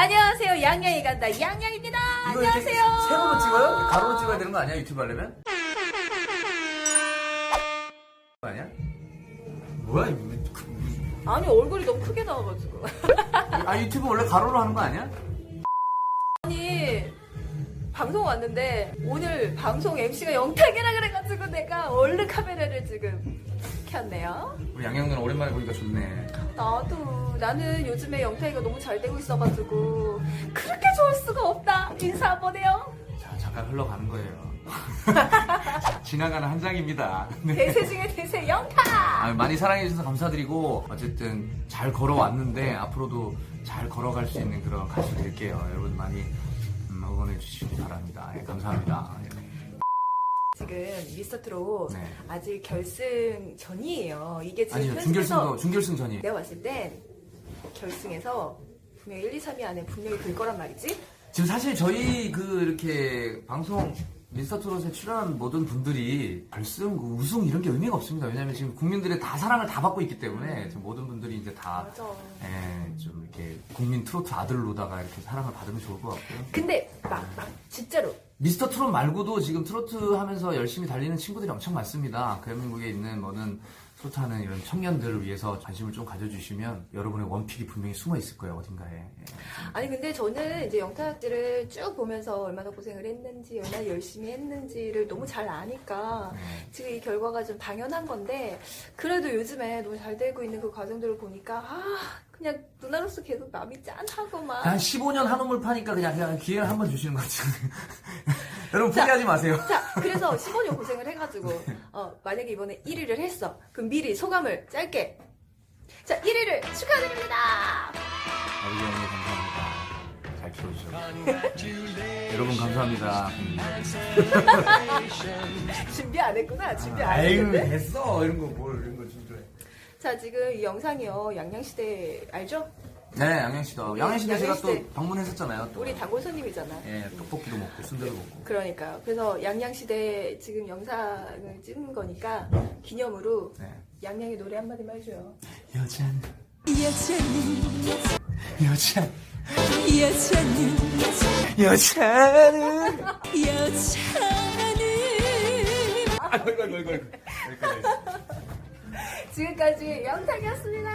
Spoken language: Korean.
안녕하세요. 양양이 간다. 양양입니다. 이거 이렇게 안녕하세요. 세로로 찍어요? 가로로 찍어야 되는 거 아니야? 유튜브 하려면? 아니야? 뭐야 이거? 그- 아니 얼굴이 너무 크게 나와가지고. 아 유튜브 원래 가로로 하는 거 아니야? 방송 왔는데 오늘 방송 MC가 영탁이라 그래가지고 내가 얼른 카메라를 지금 켰네요. 우리 양양 누나 오랜만에 보니까 좋네. 나도 나는 요즘에 영탁이가 너무 잘 되고 있어가지고 그렇게 좋을 수가 없다. 인사 한번 해요. 자 잠깐 흘러가는 거예요. 지나가는 한 장입니다. 네. 대세 중에 대세 영탁. 아, 많이 사랑해주셔서 감사드리고 어쨌든 잘 걸어왔는데 앞으로도 잘 걸어갈 수 있는 그런 가수 될게요. 여러분 많이 음, 응원해 주시기 바랍니다. 예, 감사합니다. 예. 지금 미스터트롯 네. 아직 결승 전이에요. 이게 지금 아니요 편집해서 준결승도 준결승 전이 내가 봤을 땐 결승에서 분명히 1, 2, 3위 안에 분명히 들 거란 말이지. 지금 사실 저희 그 이렇게 방송 미스터트롯에 출연한 모든 분들이 결승 그 우승 이런 게 의미가 없습니다. 왜냐하면 지금 국민들의 다 사랑을 다 받고 있기 때문에 지금 모든 분들이 이제 다 맞아. 예, 좀 이렇게 국민 트로트 아들로다가 이렇게 사랑을 받으면 좋을 것 같고요. 근데 막, 막 진짜로 미스터 트롯 말고도 지금 트로트 하면서 열심히 달리는 친구들이 엄청 많습니다. 대한민국에 있는 모든 하는 이런 청년들을 위해서 관심을 좀 가져주시면 여러분의 원픽이 분명히 숨어 있을 거예요, 어딘가에. 예. 아니 근데 저는 이제 영탁들을 쭉 보면서 얼마나 고생을 했는지 얼마나 열심히 했는지를 너무 잘 아니까 네. 지금 이 결과가 좀 당연한 건데 그래도 요즘에 너무 잘 되고 있는 그 과정들을 보니까 아 그냥 누나로서 계속 마음이 짠하고 막한 15년 한우물 파니까 그냥, 그냥 기회를 한 번 주시는 것 같아요. 여러분 포기하지 마세요. 자, 그래서 15년 고생을 해가지고, 어, 만약에 이번에 1위를 했어. 그럼 미리 소감을 짧게. 자, 1위를 축하드립니다! 아버지 어머니 감사합니다. 잘 키워주셔서. 여러분 감사합니다. 음. 준비 안 했구나. 준비 안 아유 했는데. 됐어 이런 거 뭘 이런 거 준비해. 자, 지금 이 영상이요. 양양시대 알죠? 네 양양시도 양양시대 제가 또. 방문했었잖아요. 또. 우리 단골 손님이잖아. 예 떡볶이도 먹고 순대도 먹고. 그러니까요. 그래서 양양시대 지금 영상을 찍은 거니까 기념으로 네. 양양이 노래 한마디만 해줘요. 여자는 여자는 여자 여자는 여자는 여자는 아이고 아이고 아이고 아이고. 여기까지 하겠습니다. 지금까지 영탁이었습니다.